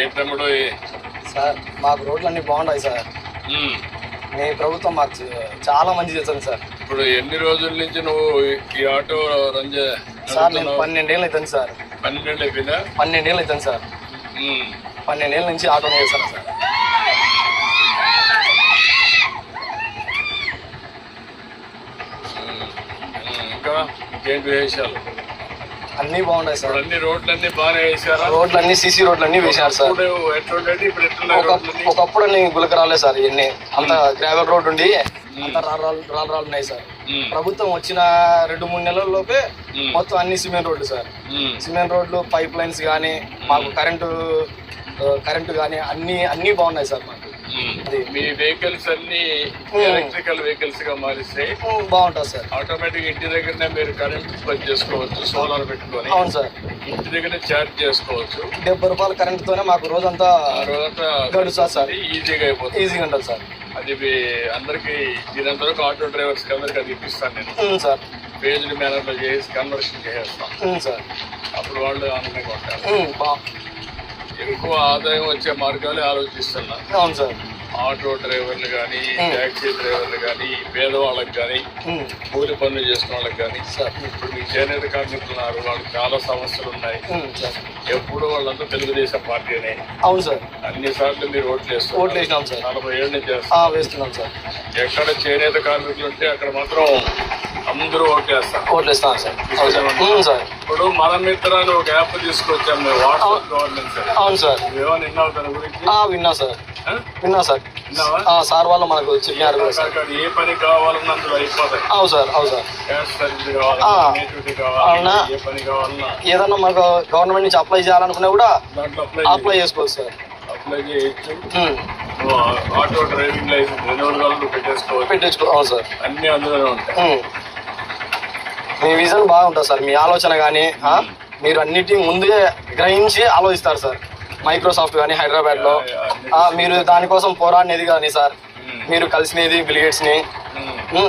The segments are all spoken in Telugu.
ఏం తమ్ముడు ఏ- సార్ మాకు రోడ్లు అన్ని బాగున్నాయి సార్. మీ ప్రభుత్వం మాకు చాలా మంచి చేస్తుంది సార్ ఇప్పుడు ఎన్ని రోజుల నుంచి నువ్వు ఈ- ఆటో రన్ చే- సార్ నేను? పన్నెండేళ్ళు అవుతుంది సార్ పన్నెండు అయిపోయిందా పన్నెండేళ్ళు అవుతుంది సార్. పన్నెండేళ్ళ నుంచి ఆటో చేస్తాను సార్. ఇంకా ఇంకేంటి విశేషాలు అన్నీ బాగున్నాయి సార్. అన్ని రోడ్లన్నీ బాగానే వేసారా రోడ్లు అన్ని సీసీ రోడ్లు అన్నీ వేశారు సార్. ఒక రోడ్లన్నీ? ఒకప్పుడు అన్ని గులకరాలే సార్ ఇవన్నీ. అంత గ్రావెల్ రోడ్ ఉండి అంత రాళ్ళు రాళ్ళు రాళ్ళు రాళ్ళు ఉన్నాయి సార్. ప్రభుత్వం వచ్చిన రెండు మూడు నెలల్లోపే ఉమ్. మొత్తం అన్ని సిమెంట్ రోడ్లు సార్. సిమెంట్ రోడ్లు పైప్ లైన్స్ కానీ మాకు కరెంటు ఆ, కరెంటు కానీ అన్ని అన్నీ బాగున్నాయి సార్ మాకు. మీ వెహికల్స్ అన్ని. ఎలక్ట్రికల్ వెహికల్స్గా మారిస్తే ఉమ్, బాగుంటుంది సార్. ఆటోమేటిక్ ఇంటి దగ్గరనే మీరు కరెంట్ ఉత్పత్తి చేసుకోవచ్చు సోలార్ పెట్టుకొని. అవును సార్. ఇంటి దగ్గర ఛార్జ్ చేసుకోవచ్చు. డెబ్బై రూపాయల కరెంటుతోనే మాకు రోజంతా రోజంతా సార్. ఈజీగా అయిపోతుంది. ఈజీగా ఉంటుంది సార్. అది అందరికి దీనంత వరకు ఆటో డ్రైవర్స్కి అందరికి అది ఇప్పిస్తాను నేను. సార్. పేజ్డ్ మేనర్లో చేసి కన్వర్షన్ చేసేస్తాం. సార్. అప్పుడు వాళ్ళు ఆనందంగా ఉంటారు. ఎక్కువ ఆదాయం వచ్చే మార్గాలే ఆలోచిస్తున్నా. అవును సార్. ఆటో డ్రైవర్లు కానీ. ట్యాక్సీ డ్రైవర్లు కానీ పేదవాళ్ళకి కానీ కూలి పనులు చేసుకున్న వాళ్ళకి కానీ సార్. ఇప్పుడు మీ చేనేత కార్మికులు ఉన్నారు వాళ్ళకి చాలా సమస్యలు ఉన్నాయి ఎప్పుడు వాళ్ళంతా తెలుగుదేశం పార్టీనే. అవును సార్. అన్ని సార్లు మీరు ఓట్లు వేస్తారు ఓట్లు వేసినాం సార్. నలభై ఏళ్ళ చేస్తారు వేస్తున్నాం సార్. ఎక్కడ చేనేత కార్మికులు ఉంటే అక్కడ మాత్రం అందరూ ఓట్లు వేస్తారు ఓట్లు ఇస్తాం సార్. అవును సార్. సార్. ఇప్పుడు మన మిత్రాలు ఒక యాప్ తీసుకొచ్చాం మేము వాట్సాప్ గవర్నెన్స్ అని. అవును సార్. నువ్వేమన్నా విన్నావు దాని గురించి? విన్నా సార్? విన్నా సార్. సార్ వాళ్ళు మనకు చెప్పినారు సార్. ఏ పని కావాలన్నా అందులో అయిపోతాయి. అవును సార్ అవును సార్. ఏదన్నా మనకు గవర్నమెంట్ నుంచి అప్లై చేయాలనుకున్నా కూడా దాంట్లో అప్లై చేసుకోవచ్చు సార్. అప్లై చేయొచ్చు. ఆటో డ్రైవింగ్ లైసెన్స్ రెన్యూవల్ పెట్టేసుకోవచ్చు. పెట్టించుకో అవును సార్. అన్ని అందులోనే ఉంటాయి. మీ విజన్ బాగుంటుంది సార్ మీ ఆలోచన కానీ మీరు అన్నిటి ముందే గ్రహించి ఆలోచిస్తారు సార్ మైక్రోసాఫ్ట్ కానీ హైదరాబాద్లో మీరు దానికోసం పోరాడినది కానీ సార్. మీరు కలిసినది బిలిగేట్స్ని.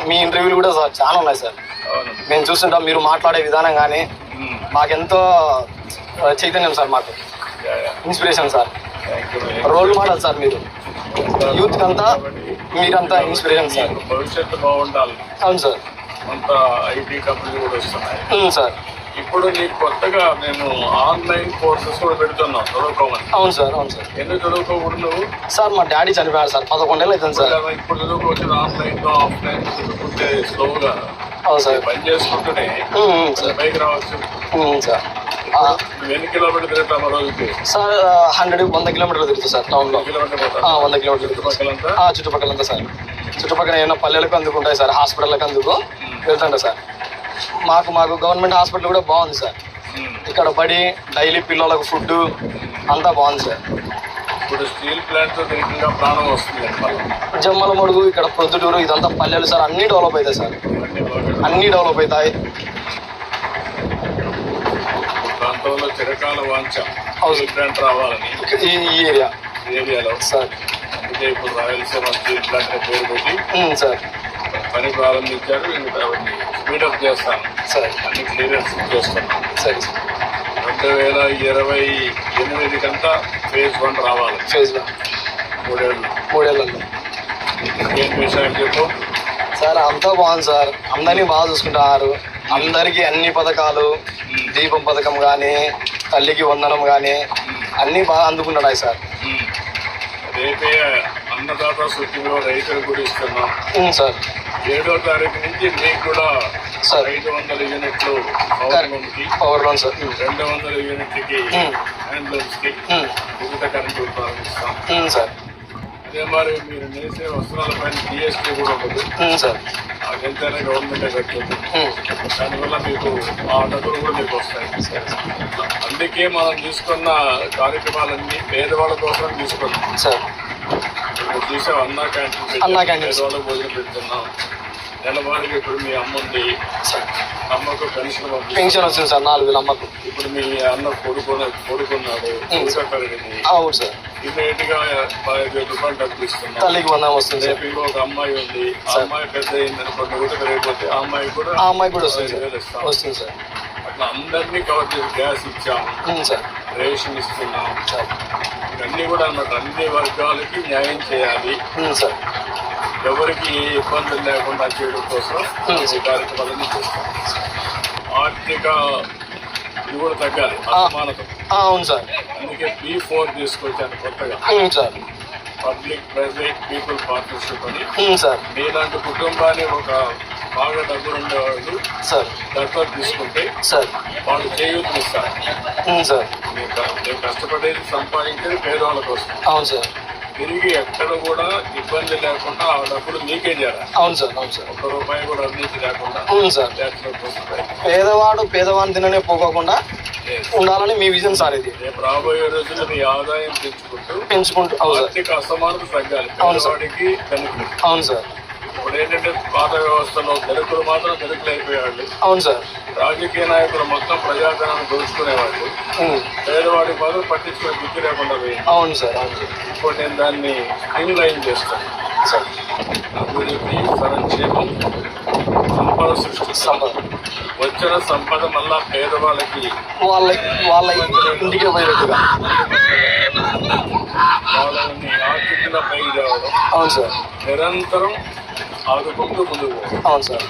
మీ ఇంటర్వ్యూలు కూడా సార్ చాలా ఉన్నాయి సార్ మేము చూస్తుంటాం మీరు మాట్లాడే విధానం కానీ. మాకెంతో చైతన్యం సార్ మాకు. Inspiration sir role model sir మీరు. యూత్ అంతా మీరంతా ఇన్స్పిరేషన్ సార్ భవిష్యత్తు బాగుండాలి అవును సార్ కొంత ఐటీ కంపెనీలు కూడా వస్తున్నాయి. సార్. ఇప్పుడు నీకు కొత్తగా మేము ఆన్లైన్ కోర్సెస్ కూడా పెడుతున్నాం చదువుకోమని. అవును సార్ అవును సార్. ఎందుకు చదువుకోకూడదు? సార్ మా డాడీ చనిపోయారు సార్ పదకొండేళ్ళు అవుతుంది సార్. ఇప్పుడు చదువుకోవచ్చు ఆఫ్లైన్లో ఆఫ్లైన్ చదువుకుంటే స్లోగా. అవును సార్. పని చేసుకుంటూనే బైక్ రావచ్చు. సార్. ఎన్ని కిలోమీటర్ తిరుగుతావు ఆ రోజుకి? సార్ హండ్రెడ్ వంద కిలోమీటర్లు తిరుగుతుంది సార్ ఆ, పోతావు వంద కిలోమీటర్లు చుట్టుపక్కలంతా? సార్. చుట్టుపక్కల ఏమైనా పల్లెలకు అందుకుంటాయి సార్ హాస్పిటల్కి అందుకు? వెళ్తుంటా సార్. మాకు మాకు గవర్నమెంట్ హాస్పిటల్ కూడా బాగుంది సార్. ఇక్కడ బడి డైలీ పిల్లలకు ఫుడ్ అంతా బాగుంది సార్. ఇప్పుడు స్టీల్ ప్లాంట్ ప్రాణం వస్తుంది జమ్మల మడుగు ఇక్కడ ప్రొద్దుటూరు ఇదంతా పల్లెలు సార్. అన్నీ డెవలప్ అవుతాయి సార్. అన్ని డెవలప్ అవుతాయి. ప్రాంతంలో చిరకాల వాంఛ అవును. స్టీల్ ప్లాంట్ రావాలని ఈ ఏరియా. ఈ ఏరియాలో. సార్. అందుకే ఇప్పుడు రాయలసీమ స్టీల్ ప్లాంట్ పేరు పెట్టి సార్. పని ప్రారంభించారు ఇంకా స్పీడప్ చేస్తాను సరే. అన్ని క్లియరెన్స్ చేస్తాను సరే. సార్ రెండు వేల ఇరవై ఎనిమిది కంతా ఫేజ్ వన్ రావాలి ఫేజ్లో మూడేళ్ళు. మూడేళ్ళలో ఇంకేం విషయాలు చెప్పు? సార్ అంతా బాగుంది సార్. అందరినీ బాగా చూసుకుంటున్నారు. అందరికీ అన్ని పథకాలు దీపం పథకం కానీ తల్లికి వందనం కానీ అన్నీ బాగా అందుకుంటున్నాయి సార్. రేపే అన్నదాత సుఖిలో రైతులు కూడా ఇస్తున్నాం సార్. ఏడో తారీఖు నుంచి మీకు కూడా సార్. ఐదు వందల యూనిట్లు పవర్ లోన్ సార్. ఉమ్, రెండు వందల యూనిట్లకి హ్యాండ్ లూమ్స్కి ఉమ్, ఉచిత కరెంటు ప్రారంభిస్తాం సార్. అదే మరి మీరు నేసే వస్త్రాలపైన జిఎస్టీ కూడా ఉమ్, సార్. అదెంతైనా గవర్నమెంటే ఉమ్, దానివల్ల మీకు ఆ డబ్బులు కూడా మీకు వస్తాయి. అందుకే మనం తీసుకున్న కార్యక్రమాలన్నీ పేదవాళ్ళ కోసం తీసుకున్నాం. సార్. చూసాం అన్నా క్యాంటీన్ పెట్టాం. అన్నా క్యాంటీన్. పేదవాళ్ళకి భోజనం పెడుతున్నాం. ఇప్పుడు మీ అమ్మ ఉంది. అమ్మకు పెన్షన్ పెన్షన్ వచ్చింది సార్ నాలుగు వేల అమ్మకు. ఇప్పుడు మీ అన్న కొడుకున్న కొడుకున్నాడు. అవును సార్. ఇమీడియట్గా పదహైదు వేల రూపాయలు డబ్బులు ఇస్తున్నాం తల్లికి వందనం వస్తుంది ఒక అమ్మాయి ఉంది. ఆ. అమ్మాయి పెద్ద కూడా పెరిగిపోతే ఆ అమ్మాయి కూడా ఆ అమ్మాయి కూడా వస్తుంది వస్తుంది సార్. అట్లా అందరినీ కవర్ చేసి గ్యాస్ ఇచ్చాము. సార్. రేషన్ ఇస్తున్నాం సార్ ఇవన్నీ కూడా అన్నమాట అన్ని వర్గాలకి న్యాయం చేయాలి. సార్. ఎవరికి ఏ ఇబ్బందులు లేకుండా చేయడం కోసం. ఈ కార్యక్రమాలన్నీ చేస్తాం. ఆర్థిక ఇది కూడా తగ్గాలి. అసమానత. అవును సార్. అందుకే పీ ఫోర్ తీసుకొచ్చాను కొత్తగా. ఉమ్, sir. Public private people partnership అని. సార్. మీలాంటి కుటుంబాన్ని ఒక బాగా డబ్బులు ఉండేవాళ్ళు. సార్. దత్తత తీసుకుంటే సార్. వాళ్ళు చేయూతనిస్తారు. సార్. మీరు కష్టపడేది సంపాదించేది పేదవాళ్ళ కోసం అవును సార్. తిరిగి ఎక్కడ కూడా ఇబ్బంది లేకుండా ఆ డబ్బులు మీకే చేయాలి. అవును సార్. అవును సార్. ఒక్క రూపాయి కూడా అవినీతి లేకుండా అవును సార్. పేదవాడు పేదవాడిని తిననే పోకోకుండా. ఉండాలని మీ విజన్ సార్ ఇది. రాబోయే రోజుల్లో మీ ఆదాయం పెంచుకుంటూ పెంచుకుంటూ అవును సార్. అసమానత తగ్గాలి. అవును సార్. అవును సార్. ఇప్పుడు ఏంటంటే పాత వ్యవస్థలో ధనికులు మాత్రం ధనికులు అయిపోయేవాళ్ళు అవును సార్. రాజకీయ నాయకులు మొత్తం ప్రజాధనాన్ని దోచుకునేవాళ్ళు. పేదవాడి మాత్రం పట్టించుకునే దిక్కు లేకుండా అవును సార్ ఇప్పుడు నేను దాన్ని స్ట్రీమ్ లైన్ చేస్తాను. సార్. అభివృద్ధి సంక్షేమం సంపద సృష్టి. సంపద. వచ్చిన సంపద మళ్ళా పేదవాళ్ళకి. వాళ్ళ వాళ్ళ ఇంటికి వాళ్ళని ఆర్థికంగా పైకి తేవడం. అవును సార్. నిరంతరం అవును సార్